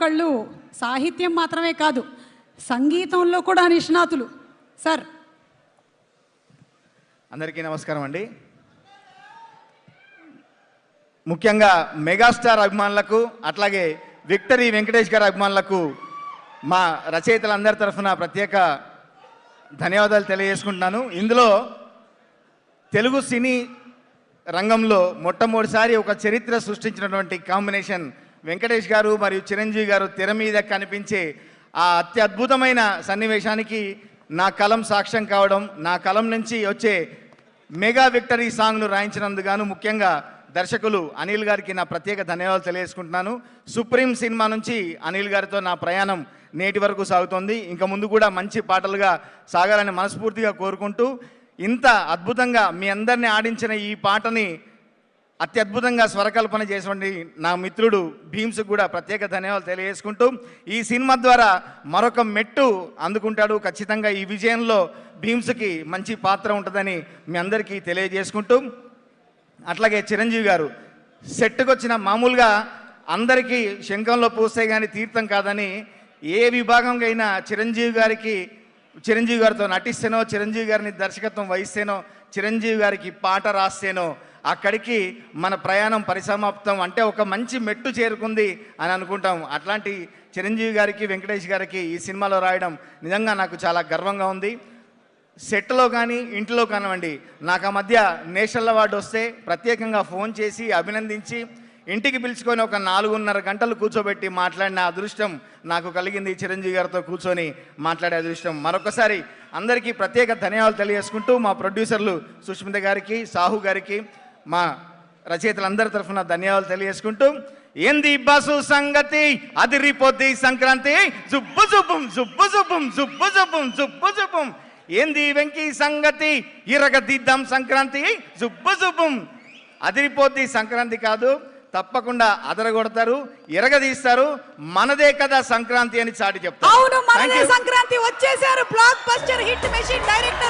ఒకళ్ళు సాహిత్యం మాత్రమే కాదు సంగీతంలో కూడా నిష్ణాతులు. సార్. అందరికీ నమస్కారం అండి. ముఖ్యంగా మెగాస్టార్ అభిమానులకు అట్లాగే విక్టరీ వెంకటేష్ గారి అభిమానులకు మా రచయితలందరి తరఫున ప్రత్యేక ధన్యవాదాలు తెలియజేసుకుంటున్నాను. ఇందులో తెలుగు సినీ రంగంలో మొట్టమొదటిసారి ఒక చరిత్ర సృష్టించినటువంటి కాంబినేషన్ వెంకటేష్ గారు మరియు చిరంజీవి గారు తెర మీద కనిపించే ఆ అత్యద్భుతమైన సన్నివేశానికి నా కలం సాక్ష్యం కావడం నా కలం నుంచి వచ్చే మెగా విక్టరీ సాంగ్ను రాయించినందుగాను ముఖ్యంగా దర్శకులు అనిల్ గారికి నా ప్రత్యేక ధన్యవాదాలు తెలియజేసుకుంటున్నాను. సుప్రీం సినిమా నుంచి అనిల్ గారితో నా ప్రయాణం నేటి వరకు సాగుతోంది. ఇంకా ముందు కూడా మంచి పాటలుగా సాగాలని మనస్ఫూర్తిగా కోరుకుంటూ ఇంత అద్భుతంగా మీ అందరిని ఆడించిన ఈ పాటని అత్యద్భుతంగా స్వరకల్పన చేసినటువంటి నా మిత్రుడు భీమ్స్కి కూడా ప్రత్యేక ధన్యవాదాలు తెలియజేసుకుంటూ ఈ సినిమా ద్వారా మరొక మెట్టు అందుకుంటాడు. ఖచ్చితంగా ఈ విజయంలో భీమ్స్కి మంచి పాత్ర ఉంటుందని మీ అందరికీ తెలియజేసుకుంటూ అట్లాగే చిరంజీవి గారు సెట్కి వచ్చిన మామూలుగా అందరికీ శంఖంలో పూస్తే కానీ తీర్థం కాదని ఏ విభాగంగా అయినా చిరంజీవి గారికి చిరంజీవి గారితో నటిస్తేనో చిరంజీవి గారిని దర్శకత్వం వహిస్తేనో చిరంజీవి గారికి పాట రాస్తేనో అక్కడికి మన ప్రయాణం పరిసమాప్తం అంటే ఒక మంచి మెట్టు చేరుకుంది అని అనుకుంటాం. అట్లాంటి చిరంజీవి గారికి వెంకటేష్ గారికి ఈ సినిమాలో రాయడం నిజంగా నాకు చాలా గర్వంగా ఉంది. సెట్లో కానీ ఇంట్లో కానివ్వండి నాకు ఆ మధ్య నేషనల్ అవార్డు వస్తే ప్రత్యేకంగా ఫోన్ చేసి అభినందించి ఇంటికి పిలుచుకొని ఒక నాలుగున్నర గంటలు కూర్చోబెట్టి మాట్లాడిన అదృష్టం నాకు కలిగింది చిరంజీవి గారితో కూర్చొని మాట్లాడే అదృష్టం. మరొకసారి అందరికీ ప్రత్యేక ధన్యవాదాలు తెలియజేసుకుంటూ మా ప్రొడ్యూసర్లు సుష్మిత గారికి సాహు గారికి మా రచయితలందరి తరఫున ధన్యవాదాలు తెలియజేసుకుంటూ ఏంది బస్సు సంగతి? అదిరిపోద్ది సంక్రాంతి? జుబ్బు జుబ్బుం జుబ్బు జుబ్బుం జుబ్బు జుబ్బుం జుబ్బు జుబ్బుం. ఏంది వెంకీ సంగతి? ఇరగదిద్దాం సంక్రాంతి జుబ్బు జుబ్బుం. అదిరిపోద్ది సంక్రాంతి కాదు తప్పకుండా అదరగొడతారు ఇరగదీస్తారు. మనదే కదా సంక్రాంతి అని చాటి చెప్తారు. అవును మనదే. సంక్రాంతి. వచ్చేసారు blockbuster hit machine direct